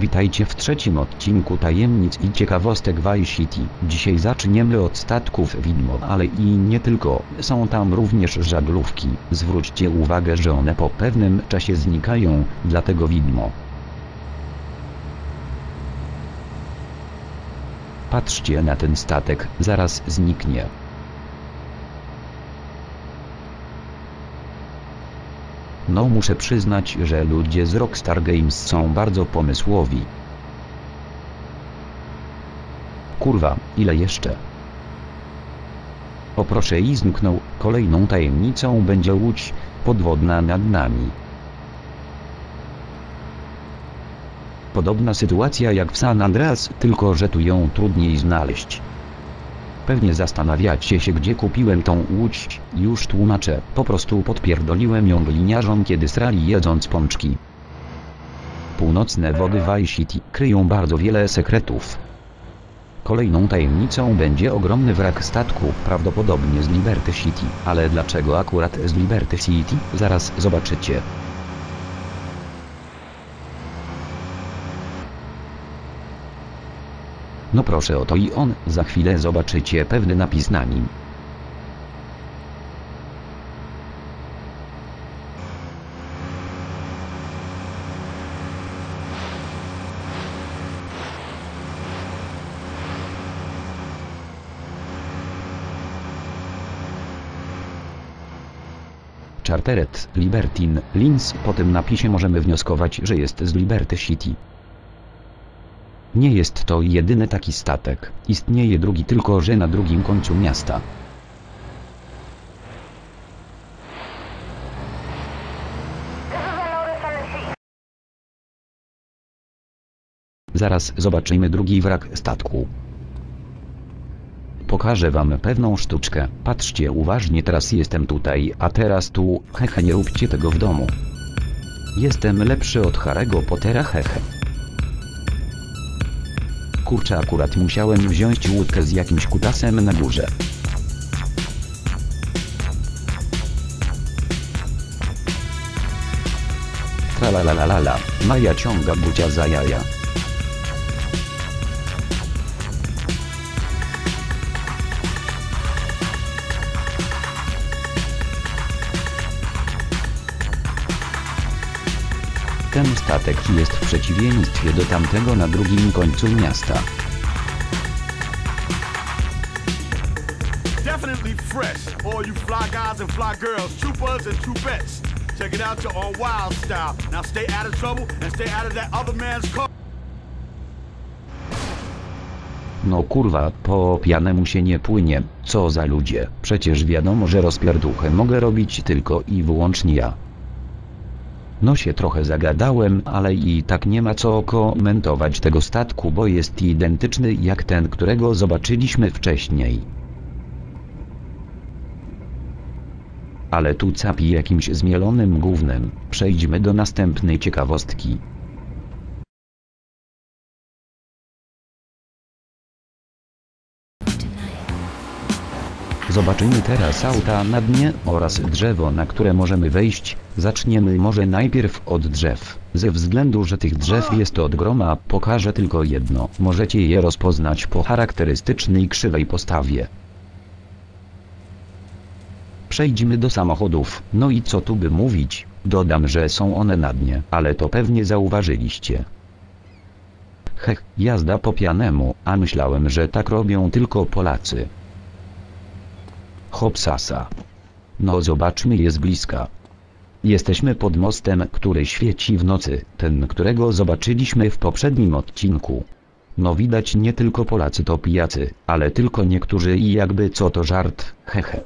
Witajcie w trzecim odcinku tajemnic i ciekawostek Vice City. Dzisiaj zaczniemy od statków widmo, ale i nie tylko, są tam również żaglówki. Zwróćcie uwagę, że one po pewnym czasie znikają, dlatego widmo. Patrzcie na ten statek, zaraz zniknie. No muszę przyznać, że ludzie z Rockstar Games są bardzo pomysłowi. Kurwa, ile jeszcze? O proszę i zniknął, kolejną tajemnicą będzie łódź, podwodna nad nami. Podobna sytuacja jak w San Andreas, tylko że tu ją trudniej znaleźć. Pewnie zastanawiacie się gdzie kupiłem tą łódź, już tłumaczę, po prostu podpierdoliłem ją gliniarzom kiedy srali jedząc pączki. Północne wody Vice City kryją bardzo wiele sekretów. Kolejną tajemnicą będzie ogromny wrak statku, prawdopodobnie z Liberty City, ale dlaczego akurat z Liberty City, zaraz zobaczycie. No proszę oto i on, za chwilę zobaczycie pewny napis na nim. Charteret, Libertin, Linz, po tym napisie możemy wnioskować, że jest z Liberty City. Nie jest to jedyny taki statek, istnieje drugi tylko że na drugim końcu miasta. Zaraz zobaczymy drugi wrak statku. Pokażę wam pewną sztuczkę. Patrzcie uważnie teraz jestem tutaj, a teraz tu, hehe nie róbcie tego w domu. Jestem lepszy od Harry'ego Pottera hehe. Kurczę akurat musiałem wziąć łódkę z jakimś kutasem na górze. Tralalalala, Maja ciąga bucia za jaja. Ten statek jest w przeciwieństwie do tamtego na drugim końcu miasta. Definitely fresh. All you fly guys and fly girls, troopers and troopettes. Check it out, you're on wild style. Now stay out of trouble and stay out of that other man's car. No kurwa, po pijanemu się nie płynie, co za ludzie, przecież wiadomo, że rozpierduchę mogę robić tylko i wyłącznie ja. No się trochę zagadałem, ale i tak nie ma co komentować tego statku, bo jest identyczny jak ten, którego zobaczyliśmy wcześniej. Ale tu capi jakimś zmielonym gównem. Przejdźmy do następnej ciekawostki. Zobaczymy teraz auta na dnie oraz drzewo na które możemy wejść. Zaczniemy może najpierw od drzew. Ze względu, że tych drzew jest od groma, pokażę tylko jedno. Możecie je rozpoznać po charakterystycznej krzywej postawie. Przejdźmy do samochodów. No i co tu by mówić? Dodam, że są one na dnie, ale to pewnie zauważyliście. Hech, jazda po pianemu, a myślałem, że tak robią tylko Polacy. Hopsasa. No zobaczmy je z bliska. Jesteśmy pod mostem, który świeci w nocy, ten którego zobaczyliśmy w poprzednim odcinku. No widać nie tylko Polacy to pijacy, ale tylko niektórzy i jakby co to żart, hehe.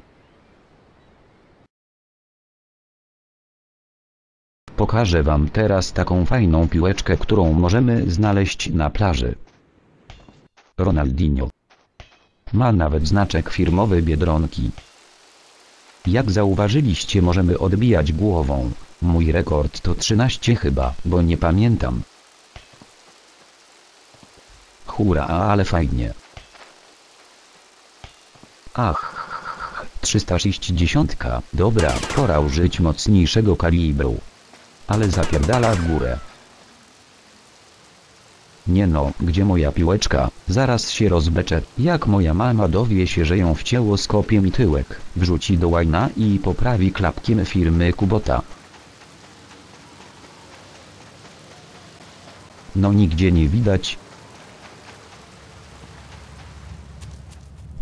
Pokażę wam teraz taką fajną piłeczkę, którą możemy znaleźć na plaży. Ronaldinho. Ma nawet znaczek firmowy Biedronki. Jak zauważyliście możemy odbijać głową. Mój rekord to 13 chyba, bo nie pamiętam. Hura, ale fajnie. Ach, 360. Dobra, pora użyć mocniejszego kalibru. Ale zapierdala w górę. Nie no, gdzie moja piłeczka? Zaraz się rozbeczę. Jak moja mama dowie się, że ją wcięło skopie mi tyłek, wrzuci do łajna i poprawi klapkiem firmy Kubota. No nigdzie nie widać.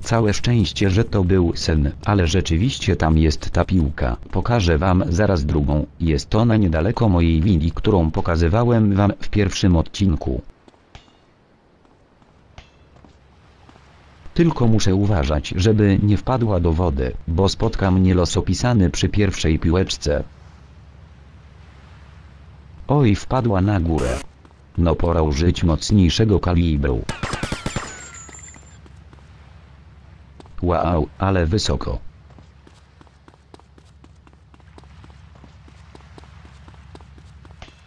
Całe szczęście, że to był sen, ale rzeczywiście tam jest ta piłka. Pokażę wam zaraz drugą. Jest ona niedaleko mojej willi, którą pokazywałem wam w pierwszym odcinku. Tylko muszę uważać, żeby nie wpadła do wody, bo spotka mnie los opisany przy pierwszej piłeczce. Oj, wpadła na górę. No pora użyć mocniejszego kalibru. Wow, ale wysoko.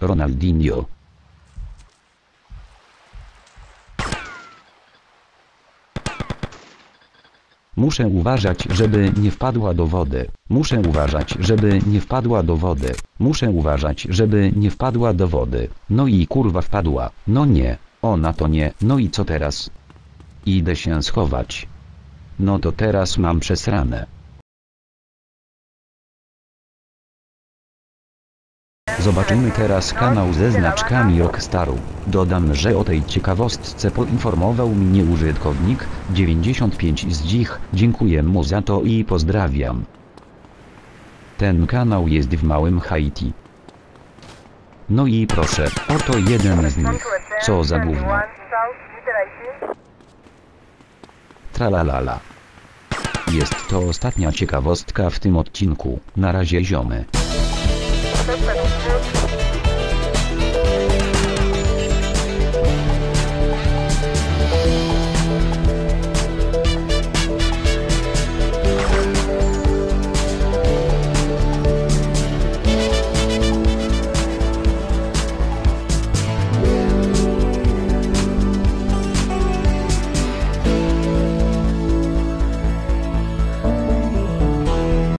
Ronaldinho. Muszę uważać, żeby nie wpadła do wody. Muszę uważać, żeby nie wpadła do wody. Muszę uważać, żeby nie wpadła do wody. No i kurwa wpadła. No nie. Ona to nie. No i co teraz? Idę się schować. No to teraz mam przesrane. Zobaczymy teraz kanał ze znaczkami Rockstaru. Dodam, że o tej ciekawostce poinformował mnie użytkownik 95 z dzich. Dziękuję mu za to i pozdrawiam. Ten kanał jest w małym Haiti. No i proszę, oto jeden z nich. Co za gówno. Tralalala. Jest to ostatnia ciekawostka w tym odcinku. Na razie ziomy. Thank you.